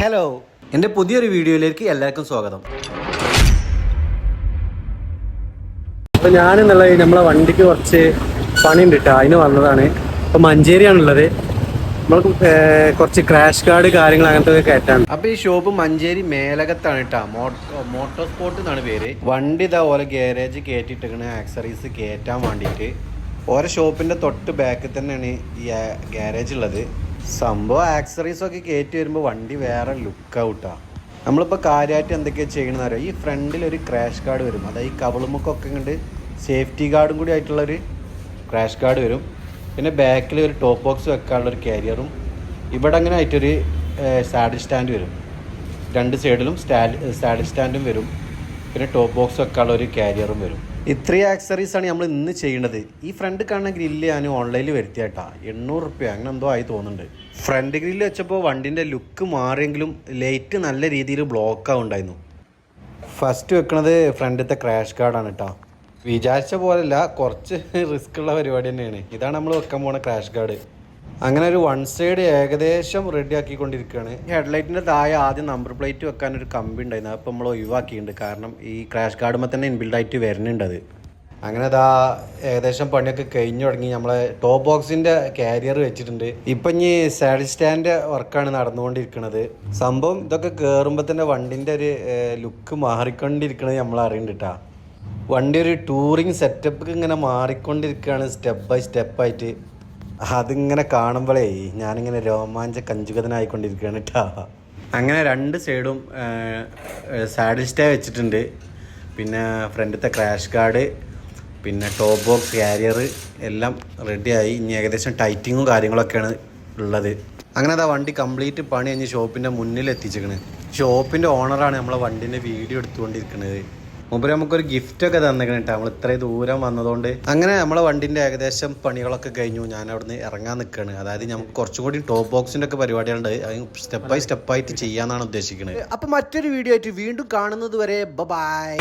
Hello എന്റെ പുതിയൊരു വീഡിയോയിലേക്ക് എല്ലാവർക്കും സ്വാഗതം. അപ്പൊ ഞാനെന്നുള്ളത് നമ്മളെ വണ്ടിക്ക് കുറച്ച് പണി ഉണ്ട് കേട്ടോ അതിന് വന്നതാണ്. ഇപ്പൊ മഞ്ചേരിയാണുള്ളത്. നമ്മൾക്ക് കുറച്ച് ക്രാഷ് കാർഡ് കാര്യങ്ങൾ അങ്ങനത്തെ ഒക്കെ കയറ്റാണ് അപ്പോൾ ഈ ഷോപ്പ് മഞ്ചേരി മേലകത്താണ് കേട്ടോ മോട്ടോ സ്പോർട്ട് എന്നാണ് പേര്. വണ്ടി ഇതാ ഓരോ ഗ്യാരേജ് കയറ്റിയിട്ടിരിക്കണ ആക്സറീസ് കയറ്റാൻ വേണ്ടിയിട്ട്. ഓരോ ഷോപ്പിന്റെ തൊട്ട് ബാക്കിൽ തന്നെയാണ് ഈ ഗ്യാരേജ് ഉള്ളത്. സംഭവം ആക്സറീസ് ഒക്കെ കയറ്റി വരുമ്പോൾ വണ്ടി വേറെ ലുക്ക് ഔട്ടാ നമ്മളിപ്പോൾ കാര്യമായിട്ട് എന്തൊക്കെയാണ് ചെയ്യണമെന്ന് അറിയാം? ഈ ഫ്രണ്ടിൽ ഒരു ക്രാഷ് ഗാർഡ് വരും. അതായത് ഈ കവളുമുക്കൊക്കെ കണ്ട് സേഫ്റ്റി ഗാർഡും കൂടി ആയിട്ടുള്ളൊരു ക്രാഷ് ഗാർഡ് വരും. പിന്നെ ബാക്കിൽ ഒരു ടോപ്പ് ബോക്സ് വെക്കാനുള്ളൊരു കാരിയറും ഇവിടെ അങ്ങനെ ആയിട്ടൊരു സാഡിൽ സ്റ്റാൻഡ് വരും. രണ്ട് സൈഡിലും സ്റ്റാൻഡ് സാഡിൽ സ്റ്റാൻഡും വരും. പിന്നെ ടോപ്പ് ബോക്സ് വെക്കാനുള്ള ഒരു കാരിയറും വരും. ഇത്രയും ആക്സറീസ് ആണ് നമ്മൾ ഇന്ന് ചെയ്യുന്നത് ഈ ഫ്രണ്ട് കാണുന്ന ഗ്രില്ല് ഞാൻ ഓൺലൈനിൽ വരുത്തിയാട്ടാ എണ്ണൂറ് റുപ്യ അങ്ങനെ എന്തോ ആയി തോന്നുന്നുണ്ട്. ഫ്രണ്ട് ഗ്രില്ല് വെച്ചപ്പോൾ വണ്ടിന്റെ ലുക്ക് മാറിയെങ്കിലും ലൈറ്റ് നല്ല രീതിയിൽ ബ്ലോക്ക് ആവുണ്ടായിരുന്നു ഫസ്റ്റ് വെക്കണത് ഫ്രണ്ടിലത്തെ ക്രാഷ് കാർഡാണ് കേട്ടോ. വിചാരിച്ച പോലല്ല കുറച്ച് റിസ്ക് ഉള്ള പരിപാടി തന്നെയാണ്. ഇതാണ് നമ്മൾ വെക്കാൻ പോണ ക്രാഷ് കാർഡ് അങ്ങനെ ഒരു വൺ സൈഡ് ഏകദേശം റെഡി ആക്കിക്കൊണ്ടിരിക്കുകയാണ്. ഹെഡ്ലൈറ്റിന്റെ താഴെ ആദ്യം നമ്പർ പ്ലേറ്റ് വെക്കാൻ ഒരു കമ്പി ഉണ്ടായിരുന്നു. അപ്പോൾ നമ്മൾ ഒഴിവാക്കിയിട്ടുണ്ട്. കാരണം ഈ ക്രാഷ് കാർഡുമ്പോൾ തന്നെ ഇൻബിൽഡായിട്ട് വരുന്നുണ്ട് അത്. അങ്ങനെ അതാ ഏകദേശം പണിയൊക്കെ കഴിഞ്ഞു തുടങ്ങി. നമ്മളെ ടോപ്പ് ബോക്സിന്റെ കാരിയർ വെച്ചിട്ടുണ്ട്. ഇപ്പൊ ഇനി സാഡിൽ സ്റ്റാൻഡ് വർക്കാണ് നടന്നുകൊണ്ടിരിക്കുന്നത് സംഭവം ഇതൊക്കെ കയറുമ്പോൾ തന്നെ വണ്ടിന്റെ ഒരു ലുക്ക് മാറിക്കൊണ്ടിരിക്കണത് നമ്മൾ അറിയണ്ടിട്ടാ. വണ്ടി ഒരു ടൂറിങ് സെറ്റപ്പ് ഇങ്ങനെ മാറിക്കൊണ്ടിരിക്കുകയാണ് സ്റ്റെപ്പ് ബൈ സ്റ്റെപ്പ് ആയിട്ട്. അതിങ്ങനെ കാണുമ്പോഴേ ഞാനിങ്ങനെ രോമാഞ്ച കഞ്ചുകതനായിക്കൊണ്ടിരിക്കുകയാണ് കേട്ടോ അങ്ങനെ രണ്ട് സൈഡും സാഡിൽ സ്റ്റേ വെച്ചിട്ടുണ്ട്. പിന്നെ ഫ്രണ്ടിലത്തെ ക്രാഷ് ഗാർഡ് പിന്നെ ടോപ്പ് ബോക്സ് കാരിയർ എല്ലാം റെഡിയായി. ഇനി ഏകദേശം ടൈറ്റിങ്ങും കാര്യങ്ങളൊക്കെയാണ് ഉള്ളത്. അങ്ങനെ അതാ വണ്ടി കംപ്ലീറ്റ് പണി കഴിഞ്ഞ് ഷോപ്പിന്റെ മുന്നിൽ എത്തിച്ചിരിക്കണ് ഷോപ്പിന്റെ ഓണറാണ് നമ്മളെ വണ്ടീന്റെ വീഡിയോ എടുത്തുകൊണ്ടിരിക്കുന്നത് മുമ്പ് നമുക്കൊരു ഗിഫ്റ്റ് ഒക്കെ തന്നേക്കണം കേട്ടോ നമ്മൾ ഇത്രയും ദൂരം വന്നതുകൊണ്ട് അങ്ങനെ നമ്മളെ വണ്ടിന്റെ ഏകദേശം പണികളൊക്കെ കഴിഞ്ഞു. ഞാൻ അവിടുന്ന് ഇറങ്ങാൻ നിൽക്കുകയാണ് അതായത് നമുക്ക് കുറച്ചും കൂടി ടോപ്പ് ബോക്സിന്റെ ഒക്കെ പരിപാടിയുണ്ട് സ്റ്റെപ്പ് ബൈ സ്റ്റെപ്പ് ആയിട്ട് ചെയ്യാന്നാണ് ഉദ്ദേശിക്കുന്നത് അപ്പൊ മറ്റൊരു വീഡിയോ ആയിട്ട് വീണ്ടും കാണുന്നത് വരെ ബൈ